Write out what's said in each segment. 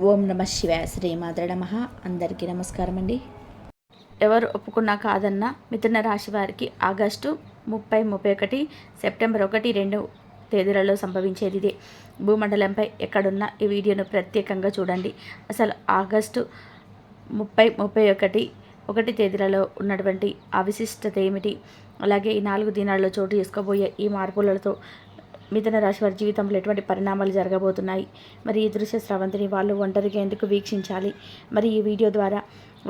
ఓం నమ శివాయ శ్రీ మాద్ర నమ. అందరికీ నమస్కారం అండి ఎవరు ఒప్పుకున్నా కాదన్నా మిథున రాశి వారికి ఆగస్టు ముప్పై ముప్పై ఒకటి సెప్టెంబర్ ఒకటి రెండు తేదీలలో సంభవించేది ఇదే భూమండలంపై ఎక్కడున్నా ఈ వీడియోను ప్రత్యేకంగా చూడండి. అసలు ఆగస్టు ముప్పై ముప్పై ఒకటి ఒకటి తేదీలలో ఉన్నటువంటి అవిశిష్టత ఏమిటి? అలాగే ఈ నాలుగు దినాల్లో చోటు చేసుకోబోయే ఈ మార్పులతో మిథున రాశి వారి జీవితంలో ఎటువంటి పరిణామాలు జరగబోతున్నాయి? మరి ఈ దృశ్య స్రవంతిని వాళ్ళు ఒంటరిగా ఎందుకు వీక్షించాలి? మరి ఈ వీడియో ద్వారా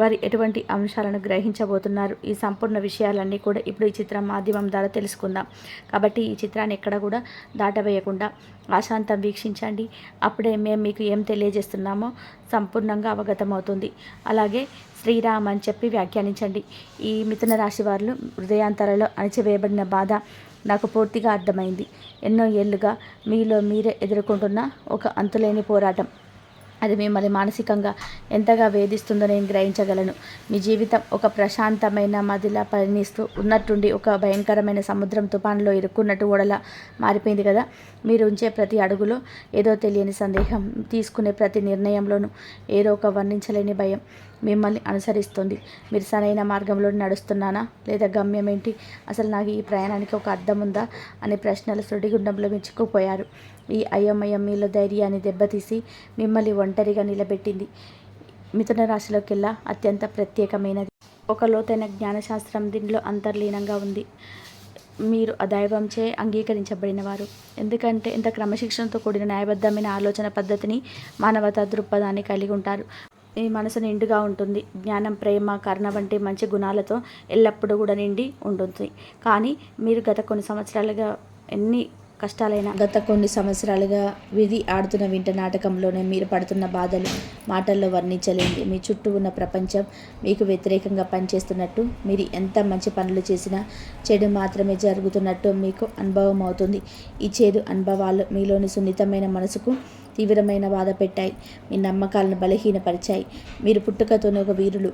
వారి ఎటువంటి అంశాలను గ్రహించబోతున్నారు? ఈ సంపూర్ణ విషయాలన్నీ కూడా ఇప్పుడు ఈ చిత్రం మాధ్యమం ద్వారా తెలుసుకుందాం. కాబట్టి ఈ చిత్రాన్ని ఎక్కడ కూడా దాటవేయకుండా ఆశాంతం వీక్షించండి. అప్పుడే మేము మీకు ఏం తెలియజేస్తున్నామో సంపూర్ణంగా అవగతమవుతుంది. అలాగే శ్రీరామ్ అని చెప్పి వ్యాఖ్యానించండి. ఈ మిథున రాశి వారు హృదయాంతరలో అణచివేయబడిన బాధ నాకు పూర్తిగా అర్థమైంది. ఎన్నో ఏళ్ళుగా మీలో మీరే ఎదుర్కొంటున్న ఒక అంతులేని పోరాటం. అది మిమ్మల్ని మానసికంగా ఎంతగా వేధిస్తుందో నేను గ్రహించగలను. మీ జీవితం ఒక ప్రశాంతమైన మదిలా పయనిస్తూ ఉన్నట్టుండి ఒక భయంకరమైన సముద్రం తుఫాన్లో ఇరుక్కున్నట్టు ఓడలా మారిపోయింది కదా? మీరు ఉంచే ప్రతి అడుగులో ఏదో తెలియని సందేహం తీసుకునే ప్రతి నిర్ణయంలోనూ ఏదో ఒక వర్ణించలేని భయం. మిమ్మల్ని అనుసరిస్తుంది. మీరు సరైన మార్గంలో నడుస్తున్నానా? లేదా గమ్యం ఏంటి? అసలు నాకు ఈ ప్రయాణానికి ఒక అర్థం ఉందా? అనే ప్రశ్నలు సుడిగుండంలో మించుకుపోయారు ఈ అయోమయం మీలో ధైర్యాన్ని దెబ్బతీసి మిమ్మల్ని ఒంటరిగా నిలబెట్టింది. మిథున రాశిలోకెల్లా అత్యంత ప్రత్యేకమైనది. ఒక లోతైన జ్ఞానశాస్త్రం దీనిలో అంతర్లీనంగా ఉంది. మీరు అదైవంచే అంగీకరించబడిన వారు. ఎందుకంటే ఇంత క్రమశిక్షణతో కూడిన న్యాయబద్ధమైన ఆలోచన పద్ధతిని మానవతా దృక్పథాన్ని కలిగి ఉంటారు. మీ మనసు నిండుగా ఉంటుంది. జ్ఞానం ప్రేమ కరుణ వంటి మంచి గుణాలతో ఎల్లప్పుడూ కూడా నిండి ఉంటుంది. కానీ మీరు గత కొన్ని సంవత్సరాలుగా ఎన్ని కష్టాలైన గత కొన్ని సంవత్సరాలుగా విధి ఆడుతున్న వింట నాటకంలోనే మీరు పడుతున్న బాధలు మాటల్లో వర్ణించలేండి మీ చుట్టూ ఉన్న ప్రపంచం మీకు వ్యతిరేకంగా పనిచేస్తున్నట్టు మీరు ఎంత మంచి పనులు చేసినా చెడు మాత్రమే జరుగుతున్నట్టు మీకు అనుభవం అవుతుంది ఈ చేదు అనుభవాలు మీలోని సున్నితమైన మనసుకు తీవ్రమైన బాధ పెట్టాయి. మీ నమ్మకాలను బలహీనపరిచాయి. మీరు పుట్టుకతోనే ఒక వీరులు.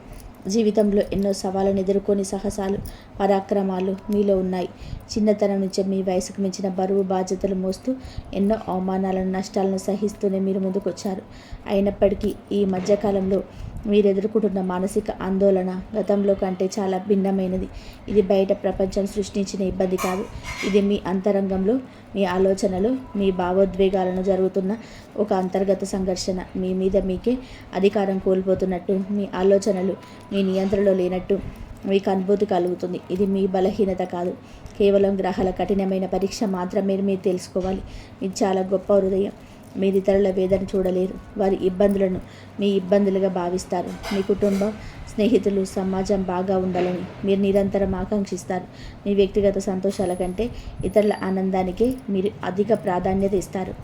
జీవితంలో ఎన్నో సవాళ్ళను ఎదుర్కొని సాహసాలు పరాక్రమాలు మీలో ఉన్నాయి. చిన్నతనం నుంచే మీ వయసుకు మించిన బరువు బాధ్యతలు మోస్తూ ఎన్నో అవమానాలను నష్టాలను సహిస్తూనే మీరు ముందుకొచ్చారు. అయినప్పటికీ ఈ మధ్యకాలంలో మీరు ఎదుర్కొంటున్న మానసిక ఆందోళన గతంలో కంటే చాలా భిన్నమైనది. ఇది బయట ప్రపంచం సృష్టించిన ఇబ్బంది కాదు. ఇది మీ అంతరంగంలో మీ ఆలోచనలు మీ భావోద్వేగాలను జరుగుతున్న ఒక అంతర్గత సంఘర్షణ. మీ మీద మీకే అధికారం కోల్పోతున్నట్టు మీ ఆలోచనలు మీ నియంత్రణలో లేనట్టు మీకు అనుభూతి కలుగుతుంది. ఇది మీ బలహీనత కాదు. కేవలం గ్రహాల కఠినమైన పరీక్ష మాత్రమే మీరు తెలుసుకోవాలి. ఇది చాలా గొప్ప హృదయం. మీరు ఇతరుల వేదన చూడలేరు. వారి ఇబ్బందులను మీ ఇబ్బందులుగా భావిస్తారు. మీ కుటుంబం స్నేహితులు సమాజం బాగా ఉండాలని మీరు నిరంతరం ఆకాంక్షిస్తారు. మీ వ్యక్తిగత సంతోషాల కంటే ఇతరుల ఆనందానికే మీరు అధిక ప్రాధాన్యత ఇస్తారు.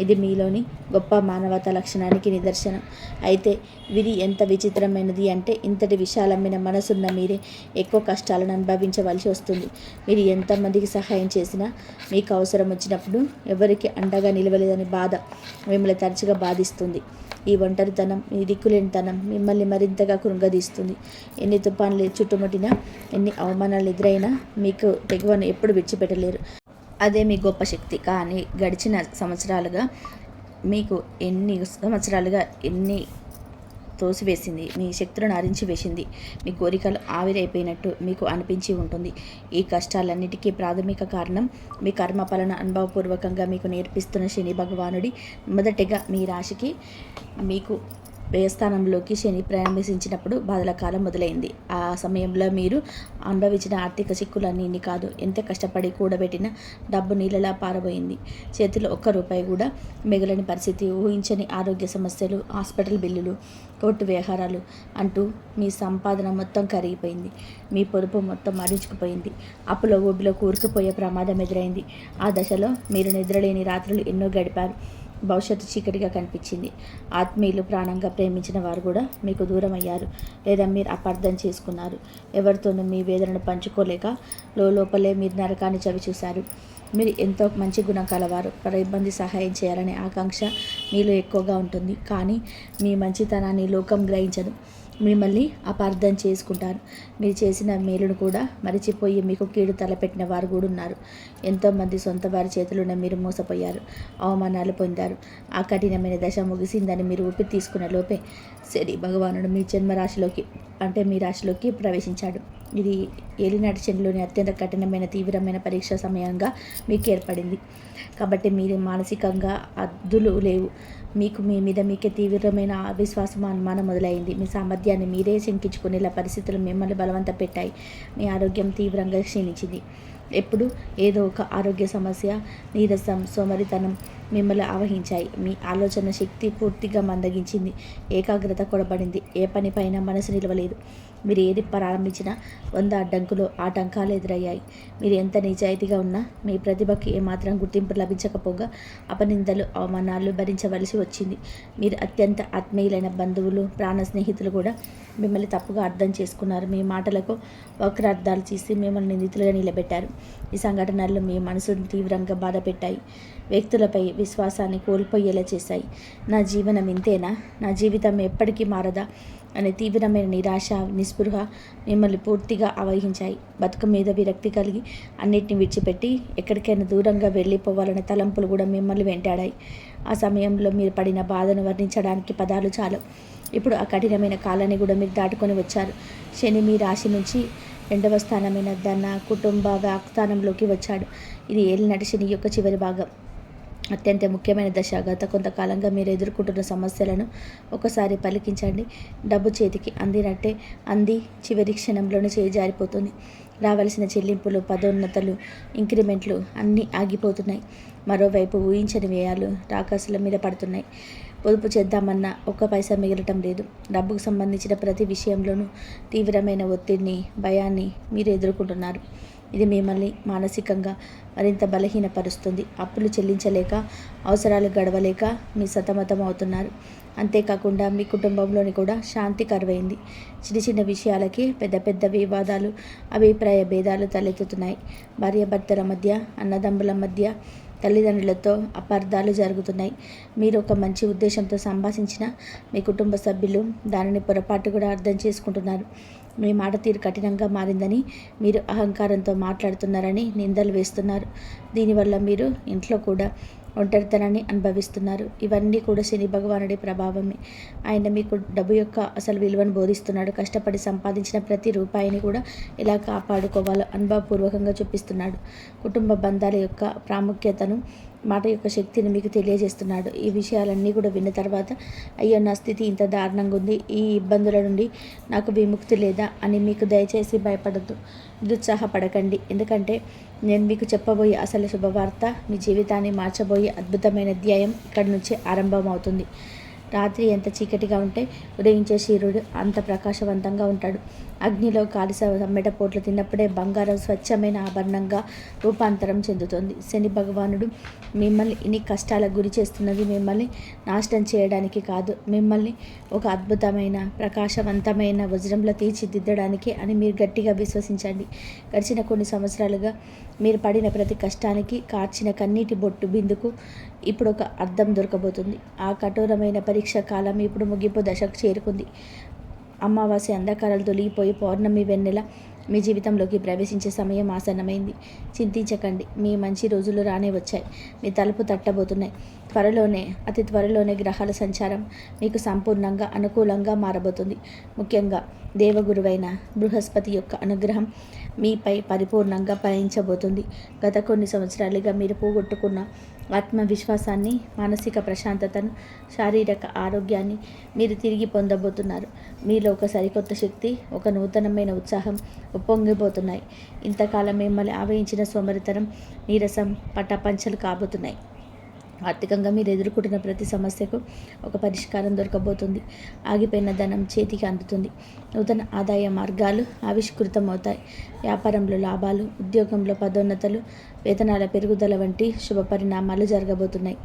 ఇది మీలోని గొప్ప మానవత లక్షణానికి నిదర్శనం. అయితే విధి ఎంత విచిత్రమైనది అంటే ఇంతటి విశాలమైన మనసున్న మీరే ఎక్కువ కష్టాలను అనుభవించవలసి వస్తుంది. మీరు ఎంతమందికి సహాయం చేసినా మీకు అవసరం వచ్చినప్పుడు ఎవరికి అండగా నిలవలేదని బాధ మిమ్మల్ని తరచుగా బాధిస్తుంది. ఈ ఒంటరితనం ఈ దిక్కులేనితనం మిమ్మల్ని మరింతగా కృంగదీస్తుంది. ఎన్ని తుఫాన్లు చుట్టుముట్టినా ఎన్ని అవమానాలు ఎదురైనా మీకు తెగువను ఎప్పుడు విడిచిపెట్టలేరు. అదే మీ గొప్ప శక్తి. కానీ గడిచిన సంవత్సరాలుగా మీకు ఎన్ని సంవత్సరాలుగా ఎన్ని తోసివేసింది మీ శక్తులను అరించి వేసింది మీ కోరికలు ఆవిరైపోయినట్టు మీకు అనిపించి ఉంటుంది. ఈ కష్టాలన్నిటికీ ప్రాథమిక కారణం మీ కర్మఫలన అనుభవపూర్వకంగా మీకు నేర్పిస్తున్న శని భగవానుడి. మొదటిగా మీ రాశికి మీకు వ్యయస్థానంలోకి శని ప్రవేశించినప్పుడు బాధల కాలం మొదలైంది. ఆ సమయంలో మీరు అనుభవించిన ఆర్థిక చిక్కులన్నీ కాదు ఎంత కష్టపడి కూడబెట్టిన డబ్బు నీళ్ళలా పారబోయింది. చేతిలో ఒక్క రూపాయి కూడా మిగలని పరిస్థితి ఊహించని ఆరోగ్య సమస్యలు హాస్పిటల్ బిల్లులు కోర్టు వ్యవహారాలు అంటూ మీ సంపాదన మొత్తం కరిగిపోయింది. మీ పొదుపు మొత్తం అడించుకుపోయింది అప్పులో ఊబిలో కూరుకుపోయే ప్రమాదం ఎదురైంది. ఆ దశలో మీరు నిద్రలేని రాత్రులు ఎన్నో గడిపారు. భవిష్యత్తు చీకటిగా కనిపించింది. ఆత్మీయులు ప్రాణంగా ప్రేమించిన వారు కూడా మీకు దూరం అయ్యారు లేదా మీరు అపార్థం చేసుకున్నారు. ఎవరితోనూ మీ వేదనను పంచుకోలేక లోపలే మీరు నరకాన్ని చవి చూశారు మీరు ఎంతో మంచి గుణం కలవారు. ఇబ్బంది సహాయం చేయాలనే ఆకాంక్ష మీలో ఎక్కువగా ఉంటుంది. కానీ మీ మంచితనాన్ని లోకం గ్రహించదు. మిమ్మల్ని అపార్థం చేసుకుంటారు మీరు చేసిన మేలును కూడా మరిచిపోయి మీకు కీడు తలపెట్టిన వారు కూడా ఉన్నారు. ఎంతోమంది సొంత వారి చేతులున్న మీరు మోసపోయారు. అవమానాలు పొందారు. ఆ కఠినమైన దశ ముగిసిందని మీరు ఊపిరి తీసుకున్న లోపే శని భగవానుడు మీ జన్మరాశిలోకి అంటే మీ రాశిలోకి ప్రవేశించాడు. ఇది ఏలినాటి శనిలోని అత్యంత కఠినమైన తీవ్రమైన పరీక్ష సమయంగా మీకు ఏర్పడింది. కాబట్టి మీరు మానసికంగా అద్దులు లేవు. మీకు మీ మీద మీకే తీవ్రమైన అవిశ్వాసం అనుమానం మొదలైంది. మీ సామర్థ్యాన్ని మీరే శంకించుకునేలా పరిస్థితులు మిమ్మల్ని బలవంత పెట్టాయి మీ ఆరోగ్యం తీవ్రంగా క్షీణించింది. ఎప్పుడు? ఏదో ఒక ఆరోగ్య సమస్య నీరసం సోమరితనం మిమ్మల్ని ఆవహించాయి. మీ ఆలోచన శక్తి పూర్తిగా మందగించింది. ఏకాగ్రత కొడబడింది. ఏ పనిపైన మనసు నిలవలేదు. మీరు ఏది ప్రారంభించినా వంద అడ్డంకులు ఆటంకాలు ఎదురయ్యాయి. మీరు ఎంత నిజాయితీగా ఉన్నా మీ ప్రతిభకి ఏమాత్రం గుర్తింపు లభించకపోగా అపనిందలు అవమానాలు భరించవలసి వచ్చింది. మీరు అత్యంత ఆత్మీయులైన బంధువులు ప్రాణ స్నేహితులు కూడా మిమ్మల్ని తప్పుగా అర్థం చేసుకున్నారు. మీ మాటలకు వక్రార్థాలు చేసి మిమ్మల్ని నిందితులుగా నిలబెట్టారు. ఈ సంఘటనలు మీ మనసును తీవ్రంగా బాధపెట్టాయి. వ్యక్తులపై విశ్వాసాన్ని కోల్పోయేలా చేశాయి. నా జీవనం ఇంతేనా? నా జీవితం ఎప్పటికీ మారదా? అనే తీవ్రమైన నిరాశ నిస్పృహ మిమ్మల్ని పూర్తిగా అవహించాయి బతుకు మీద విరక్తి కలిగి అన్నిటిని విడిచిపెట్టి ఎక్కడికైనా దూరంగా వెళ్ళిపోవాలనే తలంపులు కూడా మిమ్మల్ని వెంటాడాయి. ఆ సమయంలో మీరు పడిన బాధను వర్ణించడానికి పదాలు చాలు. ఇప్పుడు ఆ కఠినమైన కాలాన్ని కూడా మీరు దాటుకొని వచ్చారు. శని మీ రాశి నుంచి రెండవ స్థానమైన ధన కుటుంబ వాగ్స్థానంలోకి వచ్చాడు. ఇది ఏలినటి శని యొక్క చివరి భాగం. అత్యంత ముఖ్యమైన దశ. గత కొంతకాలంగా మీరు ఎదుర్కొంటున్న సమస్యలను ఒకసారి పలికించండి. డబ్బు చేతికి అందినట్టే అంది. చివరి క్షణంలోనే చేజారిపోతుంది రావలసిన చెల్లింపులు పదోన్నతలు ఇంక్రిమెంట్లు అన్నీ ఆగిపోతున్నాయి. మరోవైపు ఊహించని వ్యయాలు రాకాసుల మీద పడుతున్నాయి. పొదుపు చేద్దామన్న ఒక్క పైసా మిగలటం లేదు. డబ్బుకు సంబంధించిన ప్రతి విషయంలోనూ తీవ్రమైన ఒత్తిడిని భయాన్ని మీరు ఎదుర్కొంటున్నారు. ఇది మిమ్మల్ని మానసికంగా మరింత బలహీనపరుస్తుంది. అప్పులు చెల్లించలేక అవసరాలు గడవలేక మీ సతమతం అవుతున్నారు అంతేకాకుండా మీ కుటుంబంలోని కూడా శాంతి కరువైంది. చిన్న చిన్న విషయాలకి పెద్ద పెద్ద వివాదాలు అభిప్రాయ భేదాలు తలెత్తుతున్నాయి. భార్యాభర్తల మధ్య అన్నదమ్ముల మధ్య తల్లిదండ్రులతో అపార్థాలు జరుగుతున్నాయి. మీరు ఒక మంచి ఉద్దేశంతో సంభాషించిన మీ కుటుంబ సభ్యులు దానిని పొరపాటు కూడా అర్థం చేసుకుంటున్నారు. మీ మాట తీరు కఠినంగా మారిందని మీరు అహంకారంతో మాట్లాడుతున్నారని నిందలు వేస్తున్నారు. దీనివల్ల మీరు ఇంట్లో కూడా ఒంటరితనాన్ని అనుభవిస్తున్నారు. ఇవన్నీ కూడా శని భగవానుడి ప్రభావమే. ఆయన మీకు డబ్బు యొక్క అసలు విలువను బోధిస్తున్నాడు. కష్టపడి సంపాదించిన ప్రతి రూపాయిని కూడా ఎలా కాపాడుకోవాలో అనుభవపూర్వకంగా చూపిస్తున్నాడు. కుటుంబ బంధాల యొక్క ప్రాముఖ్యతను మాట యొక్క శక్తిని మీకు తెలియజేస్తున్నాడు. ఈ విషయాలన్నీ కూడా విన్న తర్వాత అయ్యో నా స్థితి ఇంత దారుణంగా ఉంది. ఈ ఇబ్బందుల నుండి నాకు విముక్తి లేదా అని మీకు దయచేసి భయపడద్దు. నిరుత్సాహపడకండి. ఎందుకంటే నేను మీకు చెప్పబోయే అసలు శుభవార్త మీ జీవితాన్ని మార్చబోయే అద్భుతమైన అధ్యాయం ఇక్కడి నుంచే ఆరంభమవుతుంది. రాత్రి ఎంత చీకటిగా ఉంటే ఉదయించే సూర్యుడు అంత ప్రకాశవంతంగా ఉంటాడు. అగ్నిలో కాలి సమ్మెట పోట్లు తిన్నప్పుడే బంగారం స్వచ్ఛమైన ఆభరణంగా రూపాంతరం చెందుతుంది. శని భగవానుడు మిమ్మల్ని ఇన్ని కష్టాలకు గురి చేస్తున్నది మిమ్మల్ని నాశనం చేయడానికి కాదు. మిమ్మల్ని ఒక అద్భుతమైన ప్రకాశవంతమైన వజ్రంలో తీర్చిదిద్దడానికి అని మీరు గట్టిగా విశ్వసించండి. గడిచిన కొన్ని సంవత్సరాలుగా మీరు పడిన ప్రతి కష్టానికి కార్చిన కన్నీటి బొట్టు బిందుకు ఇప్పుడు ఒక అర్థం దొరకబోతుంది. ఆ కఠోరమైన పరీక్ష కాలం ఇప్పుడు ముగింపు దశకు చేరుకుంది. అమావాస్య అంధకారాలు తొలగిపోయి పౌర్ణమి వెన్నెల మీ జీవితంలోకి ప్రవేశించే సమయం ఆసన్నమైంది. చింతించకండి. మీ మంచి రోజులు రానే వచ్చాయి. మీ తలుపు తట్టబోతున్నాయి. త్వరలోనే అతి త్వరలోనే గ్రహాల సంచారం మీకు సంపూర్ణంగా అనుకూలంగా మారబోతుంది. ముఖ్యంగా దేవగురువైన బృహస్పతి యొక్క అనుగ్రహం మీపై పరిపూర్ణంగా పయనించబోతుంది. గత కొన్ని సంవత్సరాలుగా మీరు పోగొట్టుకున్న ఆత్మవిశ్వాసాన్ని మానసిక ప్రశాంతతను శారీరక ఆరోగ్యాన్ని మీరు తిరిగి పొందబోతున్నారు. మీలో ఒక సరికొత్త శక్తి ఒక నూతనమైన ఉత్సాహం ఉప్పొంగిపోతున్నాయి. ఇంతకాలం మిమ్మల్ని ఆవహించిన సోమరితనం నీరసం పట్టపంచలు కాబోతున్నాయి. ఆర్థికంగా మీరు ఎదుర్కొంటున్న ప్రతి సమస్యకు ఒక పరిష్కారం దొరకబోతుంది. ఆగిపోయిన ధనం చేతికి అందుతుంది. నూతన ఆదాయ మార్గాలు ఆవిష్కృతం అవుతాయి వ్యాపారంలో లాభాలు ఉద్యోగంలో పదోన్నతలు వేతనాల పెరుగుదల వంటి శుభ పరిణామాలు జరగబోతున్నాయి.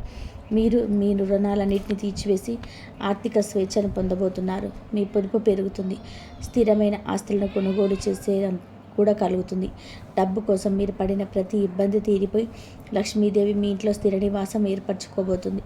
మీరు మీ రుణాలన్నింటినీ తీర్చివేసి ఆర్థిక స్వేచ్ఛను పొందబోతున్నారు. మీ పొదుపు పెరుగుతుంది. స్థిరమైన ఆస్తులను కొనుగోలు చేసే కూడా కలుగుతుంది. డబ్బు కోసం మీరు పడిన ప్రతి ఇబ్బంది తీరిపోయి లక్ష్మీదేవి మీ ఇంట్లో స్థిర నివాసం ఏర్పరచుకోబోతుంది.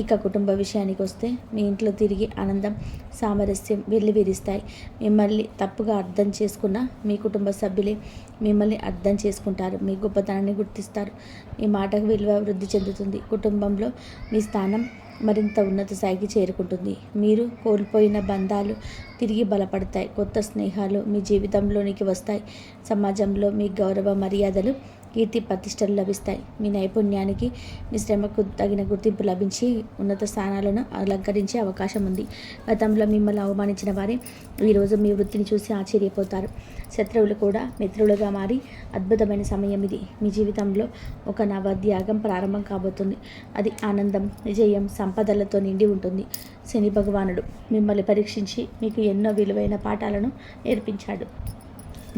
ఇక కుటుంబ విషయానికి వస్తే మీ ఇంట్లో తిరిగి ఆనందం సామరస్యం వెల్లివిరిస్తాయి. మిమ్మల్ని తప్పుగా అర్థం చేసుకున్న మీ కుటుంబ సభ్యులే మిమ్మల్ని అర్థం చేసుకుంటారు. మీ గొప్పతనాన్ని గుర్తిస్తారు. మీ మాటకు విలువ వృద్ధి చెందుతుంది. కుటుంబంలో మీ స్థానం మరింత ఉన్నత స్థాయికి చేరుకుంటుంది. మీరు కోల్పోయిన బంధాలు తిరిగి బలపడతాయి. కొత్త స్నేహాలు మీ జీవితంలోనికి వస్తాయి. సమాజంలో మీ గౌరవ మర్యాదలు కీర్తి ప్రతిష్టలు లభిస్తాయి. మీ నైపుణ్యానికి మీ శ్రమకు తగిన గుర్తింపు లభించి ఉన్నత స్థానాలను అలంకరించే అవకాశం ఉంది. గతంలో మిమ్మల్ని అవమానించిన వారే ఈరోజు మీ వృత్తిని చూసి ఆశ్చర్యపోతారు. శత్రువులు కూడా మిత్రులుగా మారి అద్భుతమైన సమయం ఇది. మీ జీవితంలో ఒక నవధ్యాగం ప్రారంభం కాబోతుంది. అది ఆనందం విజయం సంపదలతో నిండి ఉంటుంది. శని భగవానుడు మిమ్మల్ని పరీక్షించి మీకు ఎన్నో విలువైన పాఠాలను నేర్పించాడు.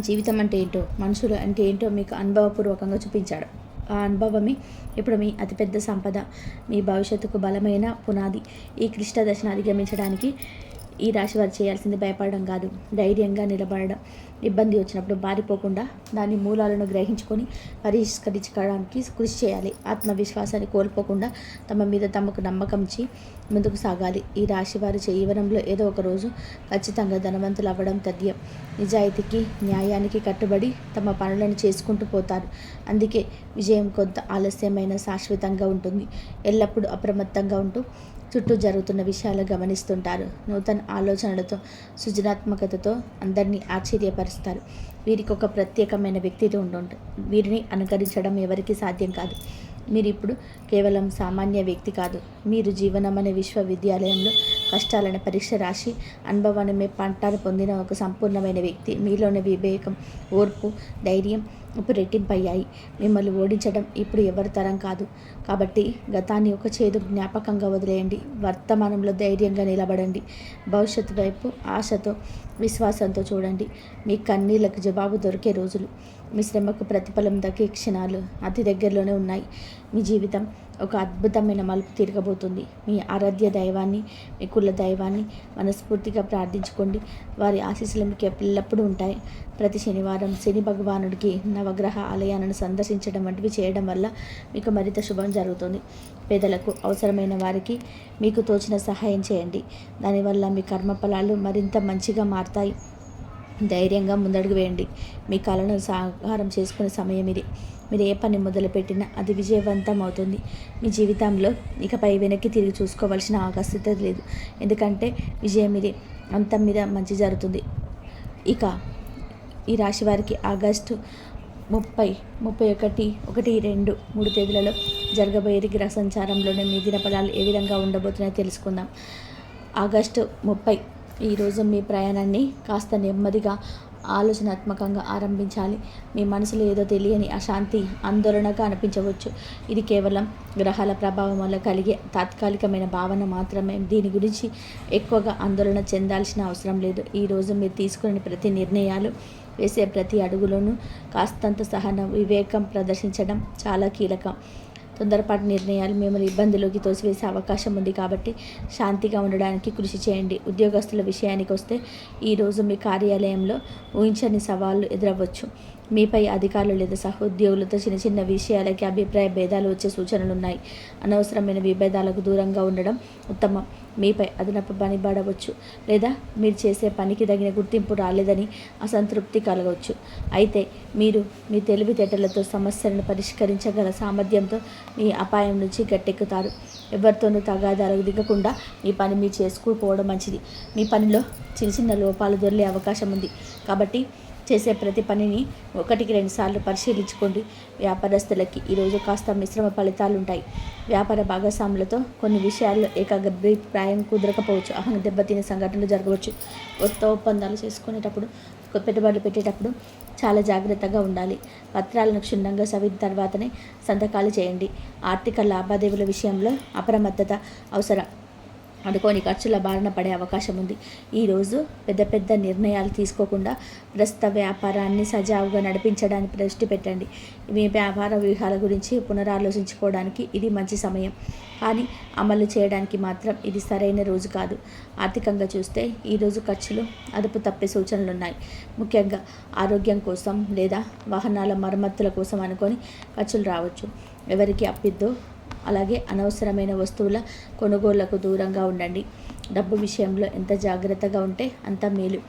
జీవితం అంటే ఏంటో మనుషులు అంటే ఏంటో మీకు అనుభవపూర్వకంగా చూపించాడు. ఆ అనుభవమే ఇప్పుడు మీ అతిపెద్ద సంపద మీ భవిష్యత్తుకు బలమైన పునాది. ఈ క్లిష్ట దశను అధిగమించడానికి ఈ రాశి వారు చేయాల్సింది భయపడడం కాదు ధైర్యంగా నిలబడడం. ఇబ్బంది వచ్చినప్పుడు బారిపోకుండా దాని మూలాలను గ్రహించుకొని పరిష్కరించుకోవడానికి కృషి చేయాలి. ఆత్మవిశ్వాసాన్ని కోల్పోకుండా తమ మీద తమకు నమ్మకం ముందుకు సాగాలి. ఈ రాశి వారి జీవనంలో ఏదో ఒక రోజు ఖచ్చితంగా ధనవంతులు అవ్వడం తథ్యం. నిజాయితీకి న్యాయానికి కట్టుబడి తమ పనులను చేసుకుంటూ పోతారు. అందుకే విజయం కొంత ఆలస్యమైన శాశ్వతంగా ఉంటుంది. ఎల్లప్పుడూ అప్రమత్తంగా ఉంటూ చుట్టూ జరుగుతున్న విషయాలు గమనిస్తుంటారు. నూతన ఆలోచనలతో సృజనాత్మకతతో అందరినీ ఆశ్చర్యపరుస్తారు. వీరికి ఒక ప్రత్యేకమైన వ్యక్తిత్వం ఉంటుంది వీరిని అనుకరించడం ఎవరికీ సాధ్యం కాదు. మీరు ఇప్పుడు కేవలం సామాన్య వ్యక్తి కాదు. మీరు జీవనం అనే విశ్వవిద్యాలయంలో కష్టాలను పరీక్ష రాసి అనుభవాన్ని పంటను పొందిన ఒక సంపూర్ణమైన వ్యక్తి. మీలోని వివేకం ఓర్పు ధైర్యం ఇప్పుడు రెట్టింపయ్యాయి. మిమ్మల్ని ఓడించడం ఇప్పుడు ఎవరి తరం కాదు. కాబట్టి గతాన్ని ఒక చేదు జ్ఞాపకంగా వదిలేయండి. వర్తమానంలో ధైర్యంగా నిలబడండి. భవిష్యత్తు వైపు ఆశతో విశ్వాసంతో చూడండి. మీ కన్నీళ్ళకు జవాబు దొరికే రోజులు. మీ శ్రమకు ప్రతిఫలం దక్కే క్షణాలు అతి దగ్గరలోనే ఉన్నాయి. మీ జీవితం ఒక అద్భుతమైన మలుపు తిరగబోతుంది. మీ ఆరాధ్య దైవాన్ని మీ కుల దైవాన్ని మనస్ఫూర్తిగా ప్రార్థించుకోండి. వారి ఆశీస్సులు మీకు ఎల్లప్పుడూ ఉంటాయి. ప్రతి శనివారం శని భగవానుడికి నవగ్రహ ఆలయాలను సందర్శించడం వంటివి చేయడం వల్ల మీకు మరింత శుభం జరుగుతుంది. పేదలకు అవసరమైన వారికి మీకు తోచిన సహాయం చేయండి. దానివల్ల మీ కర్మఫలాలు మరింత మంచిగా మారుతాయి. ధైర్యంగా ముందడుగు వేయండి. మీ కళను సాకారం చేసుకునే సమయం ఇది. మీరు ఏ పని మొదలుపెట్టినా అది విజయవంతం అవుతుంది. మీ జీవితంలో ఇకపై వెనక్కి తిరిగి చూసుకోవాల్సిన ఆవశ్యకత లేదు. ఎందుకంటే విజయం ఇది. అంతం మీద మంచి జరుగుతుంది. ఇక ఈ రాశి వారికి ఆగస్టు ముప్పై ముప్పై ఒకటి ఒకటి రెండు మూడు తేదీలలో జరగబోయేది గ్రహ సంచారంలోనే మీ దినపదాలు ఏ విధంగా ఉండబోతున్నాయో తెలుసుకుందాం. ఆగస్టు ముప్పై ఈరోజు మీ ప్రయాణాన్ని కాస్త నెమ్మదిగా ఆలోచనాత్మకంగా ఆరంభించాలి. మీ మనసులో ఏదో తెలియని అశాంతి ఆందోళనగా అనిపించవచ్చు. ఇది కేవలం గ్రహాల ప్రభావం వల్ల కలిగే తాత్కాలికమైన భావన మాత్రమే. దీని గురించి ఎక్కువగా ఆందోళన చెందాల్సిన అవసరం లేదు. ఈరోజు మీరు తీసుకునే ప్రతి నిర్ణయాలు వేసే ప్రతి అడుగులోనూ కాస్తంత సహనం వివేకం ప్రదర్శించడం చాలా కీలకం. తొందరపాటు నిర్ణయాలు మిమ్మల్ని ఇబ్బందులోకి తోసివేసే అవకాశం ఉంది కాబట్టి శాంతిగా ఉండడానికి కృషి చేయండి. ఉద్యోగస్తుల విషయానికి వస్తే ఈరోజు మీ కార్యాలయంలో ఊహించని సవాళ్ళు ఎదురవ్వచ్చు. మీపై అధికారులు లేదా సహోద్యోగులతో చిన్న చిన్న విషయాలకి అభిప్రాయ భేదాలు వచ్చే సూచనలు ఉన్నాయి అనవసరమైన విభేదాలకు దూరంగా ఉండడం ఉత్తమం. మీపై అదనపు పని పడవచ్చు లేదా మీరు చేసే పనికి తగిన గుర్తింపు రాలేదని అసంతృప్తి కలగవచ్చు. అయితే మీరు మీ తెలివితేటలతో సమస్యలను పరిష్కరించగల సామర్థ్యంతో మీ అపాయం నుంచి గట్టెక్కుతారు. ఎవరితోనూ తగాదాలకు దిగకుండా మీ పని మీరు చేసుకోకపోవడం మంచిది. మీ పనిలో చిన్న చిన్న లోపాలు దొరికే అవకాశం ఉంది. కాబట్టి చేసే ప్రతి పనిని ఒకటికి రెండు సార్లు పరిశీలించుకోండి. వ్యాపారస్తులకి ఈరోజు కాస్త మిశ్రమ ఫలితాలు ఉంటాయి వ్యాపార భాగస్వాములతో కొన్ని విషయాల్లో ఏకాగ్రభిప్రాయం కుదరకపోవచ్చు. అహం దెబ్బతినే సంఘటనలు జరగవచ్చు. కొత్త ఒప్పందాలు చేసుకునేటప్పుడు పెట్టుబడులు పెట్టేటప్పుడు చాలా జాగ్రత్తగా ఉండాలి. పత్రాలను క్షుణ్ణంగా సవిన తర్వాతనే సంతకాలు చేయండి. ఆర్థిక లావాదేవీల విషయంలో అప్రమత్తత అవసరం. అనుకోని ఖర్చుల బారిన పడే అవకాశం ఉంది. ఈరోజు పెద్ద పెద్ద నిర్ణయాలు తీసుకోకుండా ప్రస్తుత వ్యాపారాన్ని సజావుగా నడిపించడానికి దృష్టి పెట్టండి. మీ వ్యాపార వ్యూహాల గురించి పునరాలోచించుకోవడానికి ఇది మంచి సమయం. కానీ అమలు చేయడానికి మాత్రం ఇది సరైన రోజు కాదు. ఆర్థికంగా చూస్తే ఈరోజు ఖర్చులు అదుపు తప్పే సూచనలు ఉన్నాయి ముఖ్యంగా ఆరోగ్యం కోసం లేదా వాహనాల మరమ్మతుల కోసం అనుకొని ఖర్చులు రావచ్చు. ఎవరికి అప్పిద్దో అలాగే అనవసరమైన వస్తువుల కొనుగోళ్ళకు దూరంగా ఉండండి. డబ్బు విషయంలో ఎంత జాగ్రత్తగా ఉంటే అంత మేలు.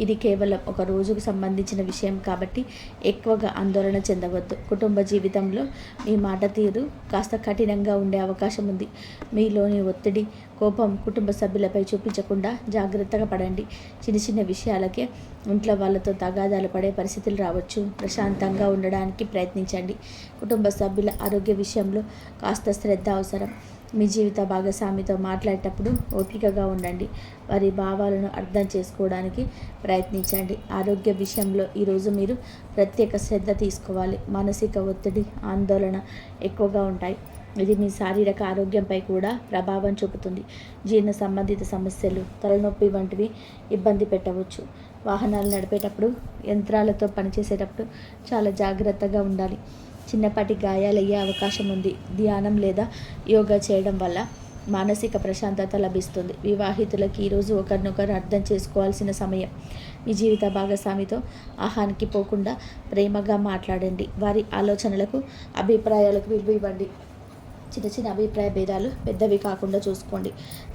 ఇది కేవలం ఒక రోజుకు సంబంధించిన విషయం కాబట్టి ఎక్కువగా ఆందోళన చెందవద్దు. కుటుంబ జీవితంలో మీ మాట తీరు కాస్త కఠినంగా ఉండే అవకాశం ఉంది. మీలోని ఒత్తిడి కోపం కుటుంబ సభ్యులపై చూపించకుండా జాగ్రత్తగా పడండి. చిన్న చిన్న విషయాలకే ఇంట్లో వాళ్ళతో తగాదాలు పడే పరిస్థితులు రావచ్చు. ప్రశాంతంగా ఉండడానికి ప్రయత్నించండి. కుటుంబ సభ్యుల ఆరోగ్య విషయంలో కాస్త శ్రద్ధ అవసరం. మీ జీవిత భాగస్వామితో మాట్లాడేటప్పుడు ఓపికగా ఉండండి. వారి భావాలను అర్థం చేసుకోవడానికి ప్రయత్నించండి. ఆరోగ్య విషయంలో ఈరోజు మీరు ప్రత్యేక శ్రద్ధ తీసుకోవాలి. మానసిక ఒత్తిడి ఆందోళన ఎక్కువగా ఉంటాయి. ఇది మీ శారీరక ఆరోగ్యంపై కూడా ప్రభావం చూపుతుంది. జీర్ణ సంబంధిత సమస్యలు తలనొప్పి వంటివి ఇబ్బంది పెట్టవచ్చు. వాహనాలు నడిపేటప్పుడు యంత్రాలతో పనిచేసేటప్పుడు చాలా జాగ్రత్తగా ఉండాలి. చిన్నపాటి గాయాలయ్యే అవకాశం ఉంది. ధ్యానం లేదా యోగా చేయడం వల్ల మానసిక ప్రశాంతత లభిస్తుంది. వివాహితులకి ఈరోజు ఒకరినొకరు అర్థం చేసుకోవాల్సిన సమయం. మీ జీవిత భాగస్వామితో ఆహానికి పోకుండా ప్రేమగా మాట్లాడండి. వారి ఆలోచనలకు అభిప్రాయాలకు విలువ ఇవ్వండి. చిన్న చిన్న అభిప్రాయ భేదాలు పెద్దవి కాకుండా చూసుకోండి.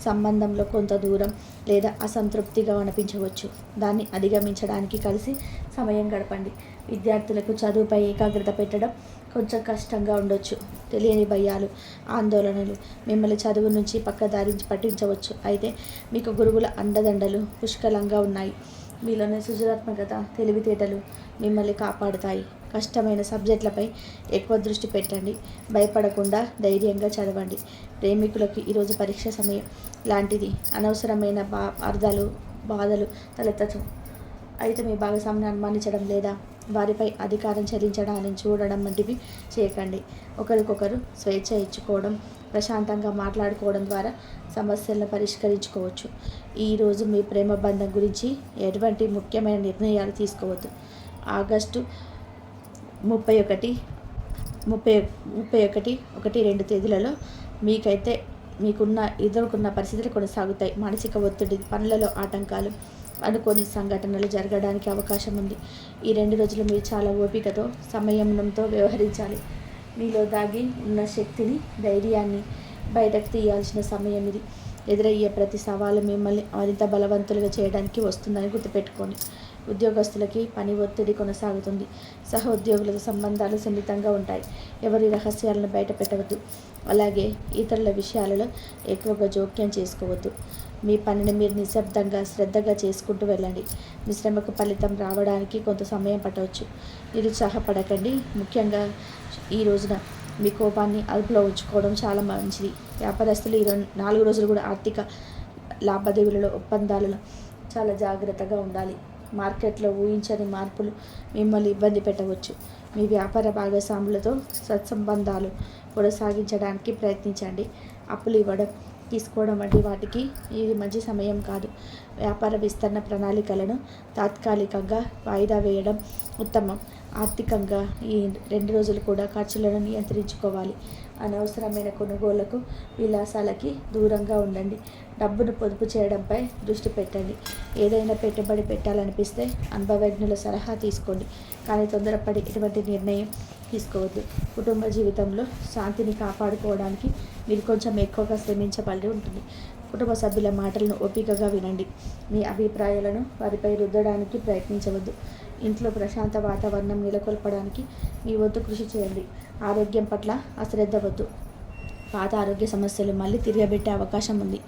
సంబంధంలో కొంత దూరం లేదా అసంతృప్తిగా అనిపించవచ్చు. దాన్ని అధిగమించడానికి కలిసి సమయం గడపండి. విద్యార్థులకు చదువుపై ఏకాగ్రత పెట్టడం కొంచెం కష్టంగా ఉండొచ్చు. తెలియని భయాలు ఆందోళనలు మిమ్మల్ని చదువు నుంచి పక్కదారి పట్టించవచ్చు. అయితే మీకు గురువుల అండదండలు పుష్కలంగా ఉన్నాయి. మీలోని సృజనాత్మకత తెలివితేటలు మిమ్మల్ని కాపాడుతాయి. కష్టమైన సబ్జెక్టులపై ఎక్కువ దృష్టి పెట్టండి. భయపడకుండా ధైర్యంగా చదవండి. ప్రేమికులకు ఈరోజు పరీక్ష సమయం. లాంటిది అనవసరమైన బా అర్థాలు బాధలు తలెత్తచ్చు. అయితే మీ భాగస్వామిని అనుమానించడం లేదా వారిపై అధికారం చెల్లించడాన్ని చూడడం వంటివి చేయకండి. ఒకరికొకరు స్వేచ్ఛ ఇచ్చుకోవడం ప్రశాంతంగా మాట్లాడుకోవడం ద్వారా సమస్యలను పరిష్కరించుకోవచ్చు. ఈరోజు మీ ప్రేమ బంధం గురించి ఎటువంటి ముఖ్యమైన నిర్ణయాలు తీసుకోవద్దు. ఆగస్టు ముప్పై ఒకటి ముప్పై ముప్పై ఒకటి ఒకటి రెండు తేదీలలో మీకైతే మీకున్న ఎదుర్కొన్న పరిస్థితులు కొనసాగుతాయి. మానసిక ఒత్తిడి పనులలో ఆటంకాలు అనుకోని సంఘటనలు జరగడానికి అవకాశం ఉంది. ఈ రెండు రోజులు మీరు చాలా ఓపికతో సంయమనంతో వ్యవహరించాలి. మీలో దాగి ఉన్న శక్తిని ధైర్యాన్ని బయటకు తీయాల్సిన సమయం ఇది. ఎదురయ్యే ప్రతి సవాలు మిమ్మల్ని మరింత బలవంతులుగా చేయడానికి వస్తుందని గుర్తుపెట్టుకోండి. ఉద్యోగస్తులకి పని ఒత్తిడి కొనసాగుతుంది. సహ ఉద్యోగులకు సంబంధాలు సున్నితంగా ఉంటాయి. ఎవరి రహస్యాలను బయట పెట్టవద్దు అలాగే ఇతరుల విషయాలలో ఎక్కువగా జోక్యం చేసుకోవద్దు. మీ పనిని మీరు నిశ్శబ్దంగా శ్రద్ధగా చేసుకుంటూ వెళ్ళండి. మిశ్రమకు ఫలితం రావడానికి కొంత సమయం పట్టవచ్చు. నిరుత్సాహపడకండి ముఖ్యంగా ఈ రోజున మీ కోపాన్ని అదుపులో ఉంచుకోవడం చాలా మంచిది. వ్యాపారస్తులు ఈ నాలుగు రోజులు కూడా ఆర్థిక లాభదేవీలలో ఒప్పందాలలో చాలా జాగ్రత్తగా ఉండాలి. మార్కెట్లో ఊహించని మార్పులు మిమ్మల్ని ఇబ్బంది పెట్టవచ్చు. మీ వ్యాపార భాగస్వాములతో సత్సంబంధాలు కొనసాగించడానికి ప్రయత్నించండి. అప్పులు ఇవ్వడం తీసుకోవడం వంటి వాటికి ఇది మంచి సమయం కాదు. వ్యాపార విస్తరణ ప్రణాళికలను తాత్కాలికంగా వాయిదా వేయడం ఉత్తమం. ఆర్థికంగా ఈ రెండు రోజులు కూడా ఖర్చులను నియంత్రించుకోవాలి. అనవసరమైన కొనుగోళ్ళకు విలాసాలకి దూరంగా ఉండండి. డబ్బును పొదుపు చేయడంపై దృష్టి పెట్టండి. ఏదైనా పెట్టుబడి పెట్టాలనిపిస్తే అనుభవజ్ఞుల సలహా తీసుకోండి. కానీ తొందరపడి ఎటువంటి నిర్ణయం తీసుకోవద్దు. కుటుంబ జీవితంలో శాంతిని కాపాడుకోవడానికి మీరు కొంచెం ఎక్కువగా శ్రమించబడి ఉంటుంది. కుటుంబ సభ్యుల మాటలను ఓపికగా వినండి. మీ అభిప్రాయాలను వారిపై రుద్దడానికి ప్రయత్నించవద్దు. ఇంట్లో ప్రశాంత వాతావరణం నెలకొల్పడానికి మీ వద్దు కృషి చేయండి. ఆరోగ్యం పట్ల అశ్రద్ధ వద్దు. పాత ఆరోగ్య సమస్యలు మళ్ళీ తిరగబెట్టే అవకాశం ఉంది.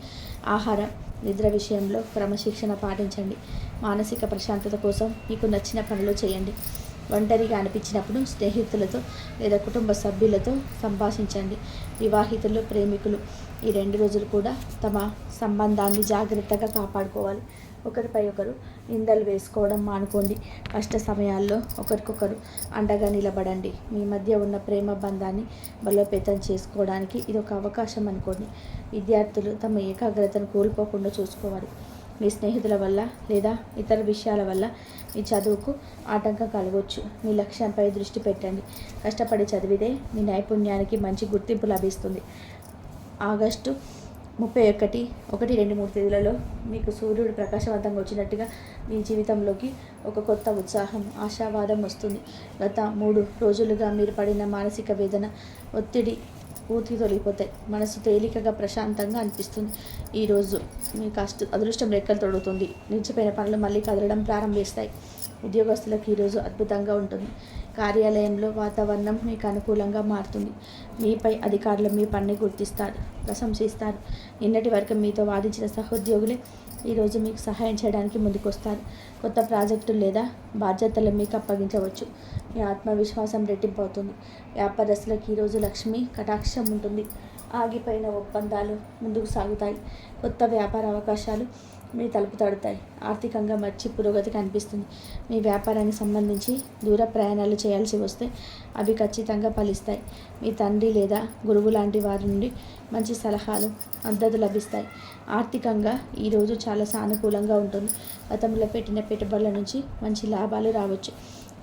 ఆహారం నిద్ర విషయంలో క్రమశిక్షణ పాటించండి. మానసిక ప్రశాంతత కోసం మీకు నచ్చిన పనులు చేయండి. ఒంటరిగా అనిపించినప్పుడు స్నేహితులతో లేదా కుటుంబ సభ్యులతో సంభాషించండి. వివాహితులు ప్రేమికులు ఈ రెండు రోజులు కూడా తమ సంబంధాన్ని జాగ్రత్తగా కాపాడుకోవాలి. ఒకరిపై ఒకరు నిందలు వేసుకోవడం మానుకోండి. కష్ట సమయాల్లో ఒకరికొకరు అండగా నిలబడండి. మీ మధ్య ఉన్న ప్రేమ బంధాన్ని బలోపేతం చేసుకోవడానికి ఇది ఒక అవకాశం అనుకోండి. విద్యార్థులు తమ ఏకాగ్రతను కోల్పోకుండా చూసుకోవాలి. మీ స్నేహితుల వల్ల లేదా ఇతర విషయాల వల్ల మీ చదువుకు ఆటంకం కలగవచ్చు మీ లక్ష్యంపై దృష్టి పెట్టండి. కష్టపడి చదివితే మీ నైపుణ్యానికి మంచి గుర్తింపు లభిస్తుంది. ఆగస్టు ముప్పై ఒకటి ఒకటి రెండు మూడు తేదీలలో మీకు సూర్యుడు ప్రకాశవంతంగా వచ్చినట్టుగా మీ జీవితంలోకి ఒక కొత్త ఉత్సాహం ఆశావాదం వస్తుంది. గత మూడు రోజులుగా మీరు పడిన మానసిక వేదన ఒత్తిడి పూర్తి తొలగిపోతాయి మనసు తేలికగా ప్రశాంతంగా అనిపిస్తుంది. ఈరోజు మీ కష్ట అదృష్టం రెక్కలు తొడుగుతుంది. నిలిచిపోయిన పనులు మళ్ళీ కదలడం ప్రారంభిస్తాయి. ఉద్యోగస్తులకు ఈరోజు అద్భుతంగా ఉంటుంది. కార్యాలయంలో వాతావరణం మీకు అనుకూలంగా మారుతుంది. మీపై అధికారులు మీ పని గుర్తిస్తారు ప్రశంసిస్తారు. నిన్నటి వరకు మీతో వాదించిన సహోద్యోగులే ఈరోజు మీకు సహాయం చేయడానికి ముందుకొస్తారు. కొత్త ప్రాజెక్టులు లేదా బాధ్యతలు మీకు అప్పగించవచ్చు. మీ ఆత్మవిశ్వాసం రెట్టింపు అవుతుంది వ్యాపారస్తులకు ఈరోజు లక్ష్మి కటాక్షం ఉంటుంది. ఆగిపోయిన ఒప్పందాలు ముందుకు సాగుతాయి. కొత్త వ్యాపార అవకాశాలు మీ తలుపు తడుతాయి. ఆర్థికంగా మంచి పురోగతి కనిపిస్తుంది. మీ వ్యాపారానికి సంబంధించి దూర ప్రయాణాలు చేయాల్సి వస్తే అవి ఖచ్చితంగా ఫలిస్తాయి. మీ తండ్రి లేదా గురువు లాంటి వారి నుండి మంచి సలహాలు మద్దతు లభిస్తాయి. ఆర్థికంగా ఈరోజు చాలా సానుకూలంగా ఉంటుంది. గతంలో పెట్టిన పెట్టుబడుల నుంచి మంచి లాభాలు రావచ్చు.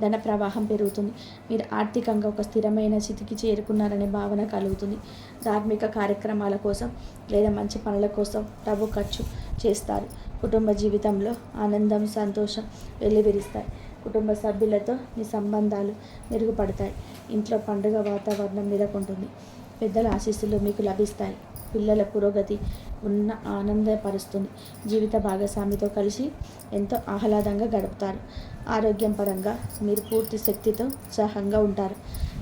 ధన ప్రవాహం పెరుగుతుంది. మీరు ఆర్థికంగా ఒక స్థిరమైన స్థితికి చేరుకున్నారనే భావన కలుగుతుంది. ధార్మిక కార్యక్రమాల కోసం లేదా మంచి పనుల కోసం డబ్బు ఖర్చు చేస్తారు. కుటుంబ జీవితంలో ఆనందం సంతోషం వెల్లివిరుస్తాయి. కుటుంబ సభ్యులతో మీ సంబంధాలు మెరుగుపడతాయి. ఇంట్లో పండుగ వాతావరణం నెలకొంటుంది. పెద్దల ఆశీస్సులు మీకు లభిస్తాయి. పిల్లల పురోగతి ఉన్న ఆనందపరుస్తుంది. జీవిత భాగస్వామితో కలిసి ఎంతో ఆహ్లాదంగా గడుపుతారు. ఆరోగ్యం పరంగా మీరు పూర్తి శక్తితో ఉత్సాహంగా ఉంటారు.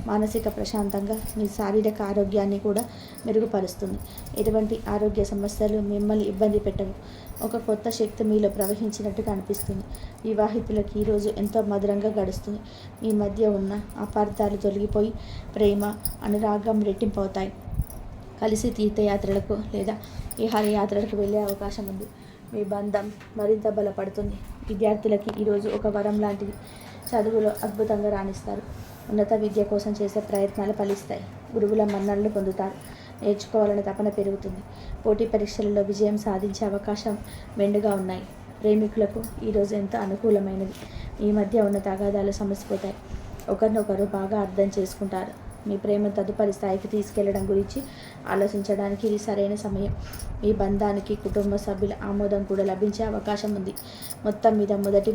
మానసిక ప్రశాంతంగా మీ శారీరక ఆరోగ్యాన్ని కూడా మెరుగుపరుస్తుంది. ఎటువంటి ఆరోగ్య సమస్యలు మిమ్మల్ని ఇబ్బంది పెట్టవు. ఒక కొత్త శక్తి మీలో ప్రవహించినట్టుగా అనిపిస్తుంది. వివాహితులకు ఈరోజు ఎంతో మధురంగా గడుస్తుంది. మీ మధ్య ఉన్న అపార్థాలు తొలగిపోయి ప్రేమ అనురాగం రెట్టింపు అవుతాయి కలిసి తీర్థయాత్రలకు లేదా విహారయాత్రలకు వెళ్ళే అవకాశం ఉంది. మీ బంధం మరింత బలపడుతుంది. విద్యార్థులకి ఈరోజు ఒక వరం లాంటిది. చదువులో అద్భుతంగా రాణిస్తారు. ఉన్నత విద్య కోసం చేసే ప్రయత్నాలు ఫలిస్తాయి. గురువుల మన్ననలు పొందుతారు. నేర్చుకోవాలనే తపన పెరుగుతుంది. పోటీ పరీక్షలలో విజయం సాధించే అవకాశం మెండుగా ఉన్నాయి. ప్రేమికులకు ఈరోజు ఎంతో అనుకూలమైనది. మీ మధ్య ఉన్న తగాదాలు సమసిపోతాయి. ఒకరినొకరు బాగా అర్థం చేసుకుంటారు. మీ ప్రేమ తదుపరి స్థాయికి తీసుకెళ్ళడం గురించి ఆలోచించడానికి ఇది సరైన సమయం. మీ బంధానికి కుటుంబ సభ్యుల ఆమోదం కూడా లభించే అవకాశం ఉంది. మొత్తం మీద మొదటి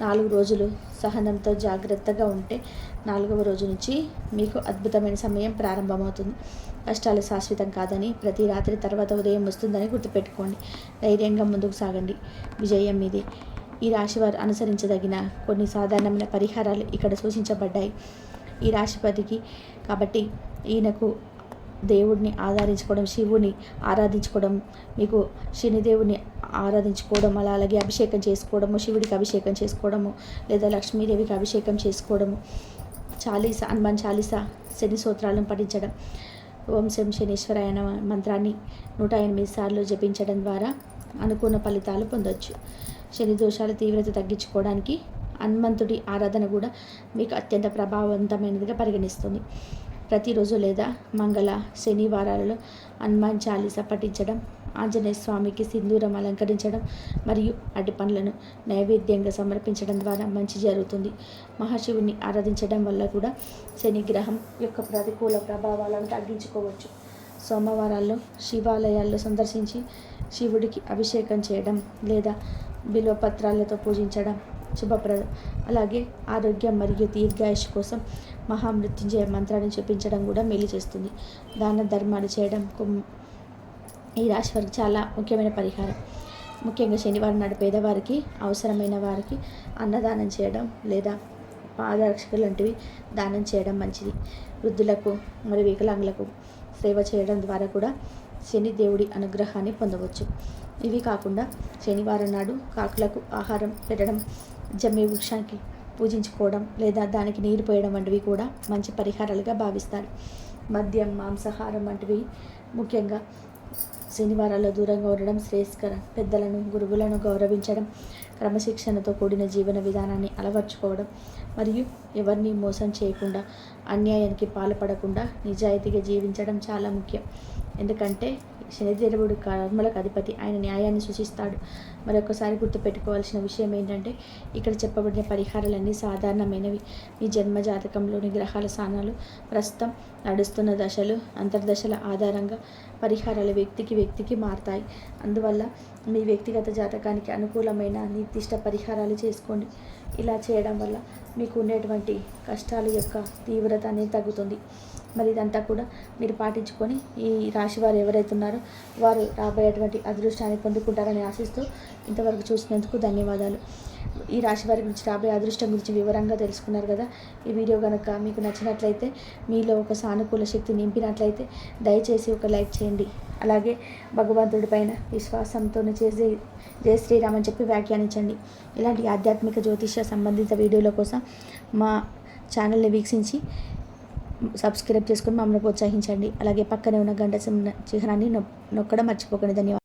నాలుగు రోజులు సహనంతో జాగ్రత్తగా ఉంటే నాలుగవ రోజు నుంచి మీకు అద్భుతమైన సమయం ప్రారంభమవుతుంది. కష్టాలు శాశ్వతం కాదని ప్రతి రాత్రి తర్వాత ఉదయం వస్తుందని గుర్తుపెట్టుకోండి. ధైర్యంగా ముందుకు సాగండి. విజయం మీదే. ఈ రాశివారు అనుసరించదగిన కొన్ని సాధారణమైన పరిహారాలు ఇక్కడ సూచించబడ్డాయి. ఈ రాశిపతికి కాబట్టి ఈయనకు దేవుడిని ఆరాధించుకోవడం శివుని ఆరాధించుకోవడం మీకు శనిదేవుని ఆరాధించుకోవడం అలా అలాగే అభిషేకం చేసుకోవడము శివుడికి అభిషేకం చేసుకోవడము లేదా లక్ష్మీదేవికి అభిషేకం చేసుకోవడము చాలీస హనుమాన్ చాలీస శని సూత్రాలను పఠించడం ఓం శం శనీశ్వరాయ మంత్రాన్ని నూట ఎనిమిది సార్లు జపించడం ద్వారా అనుకున్న ఫలితాలు పొందొచ్చు. శని దోషాల తీవ్రత తగ్గించుకోవడానికి హనుమంతుడి ఆరాధన కూడా మీకు అత్యంత ప్రభావవంతమైనదిగా పరిగణిస్తుంది. ప్రతిరోజు లేదా మంగళ శనివారాలలో హనుమాన్ చాలీస పఠించడం ఆంజనేయ స్వామికి సింధూరం అలంకరించడం మరియు అటు పండ్లను నైవేద్యంగా సమర్పించడం ద్వారా మంచి జరుగుతుంది. మహాశివుని ఆరాధించడం వల్ల కూడా శనిగ్రహం యొక్క ప్రతికూల ప్రభావాలను తగ్గించుకోవచ్చు. సోమవారాల్లో శివాలయాల్లో సందర్శించి శివుడికి అభిషేకం చేయడం లేదా బిల్వపత్రాలతో పూజించడం శుభప్రదం అలాగే ఆరోగ్యం మరియు దీర్ఘాయుష్ కోసం మహామృత్యుంజయ మంత్రాన్ని చూపించడం కూడా మేలు చేస్తుంది. దాన ధర్మాలు చేయడం ఈ రాశి వారికి చాలా ముఖ్యమైన పరిహారం. ముఖ్యంగా శనివారం నాడు పేదవారికి అవసరమైన వారికి అన్నదానం చేయడం లేదా పాదరక్షలు లాంటివి దానం చేయడం మంచిది. వృద్ధులకు మరియు వికలాంగులకు సేవ చేయడం ద్వారా కూడా శని దేవుడి అనుగ్రహాన్ని పొందవచ్చు. ఇవి కాకుండా శనివారం నాడు కాకులకు ఆహారం పెట్టడం జమ్మి వృక్షానికి పూజించుకోవడం లేదా దానికి నీరు పోయడం వంటివి కూడా మంచి పరిహారాలుగా భావిస్తారు. మద్యం మాంసాహారం వంటివి ముఖ్యంగా శనివారాల్లో దూరంగా ఉండడం శ్రేయస్కరం. పెద్దలను గురువులను గౌరవించడం క్రమశిక్షణతో కూడిన జీవన విధానాన్ని అలవర్చుకోవడం మరియు ఎవరిని మోసం చేయకుండా అన్యాయానికి పాల్పడకుండా నిజాయితీగా జీవించడం చాలా ముఖ్యం. ఎందుకంటే శనిదేవుడు కర్మలకు అధిపతి. ఆయన న్యాయాన్ని సూచిస్తాడు. మరొకసారి గుర్తుపెట్టుకోవాల్సిన విషయం ఏంటంటే ఇక్కడ చెప్పబడిన పరిహారాలన్నీ సాధారణమైనవి. మీ జన్మ జాతకంలోని గ్రహాల స్థానాలు ప్రస్తుతం నడుస్తున్న దశలు అంతర్దశల ఆధారంగా పరిహారాలు వ్యక్తికి వ్యక్తికి మారుతాయి. అందువల్ల మీ వ్యక్తిగత జాతకానికి అనుకూలమైన నిర్దిష్ట పరిహారాలు చేసుకోండి. ఇలా చేయడం వల్ల మీకు ఉండేటువంటి కష్టాల యొక్క తీవ్రత అనేది తగ్గుతుంది. మరి ఇదంతా కూడా మీరు పాటించుకొని ఈ రాశి వారు ఎవరైతే ఉన్నారో వారు రాబోయేటువంటి అదృష్టాన్ని పొందుకుంటారని ఆశిస్తూ ఇంతవరకు చూసినందుకు ధన్యవాదాలు. ఈ రాశి వారి గురించి రాబోయే అదృష్టం గురించి వివరంగా తెలుసుకున్నారు కదా. ఈ వీడియో కనుక మీకు నచ్చినట్లయితే మీలో ఒక సానుకూల శక్తి నింపినట్లయితే దయచేసి ఒక లైక్ చేయండి. అలాగే భగవంతుడి పైన విశ్వాసంతో చేసి జయ శ్రీరామ్ అని చెప్పి వ్యాఖ్యానించండి. ఇలాంటి ఆధ్యాత్మిక జ్యోతిష సంబంధిత వీడియోల కోసం మా ఛానల్ని వీక్షించి సబ్స్క్రైబ్ చేసుకొని మమ్మల్ని ప్రోత్సహించండి. అలాగే పక్కనే ఉన్న గంట చిహ్నాన్ని నొక్కడం మర్చిపోకండి. ధన్యవాదాలు.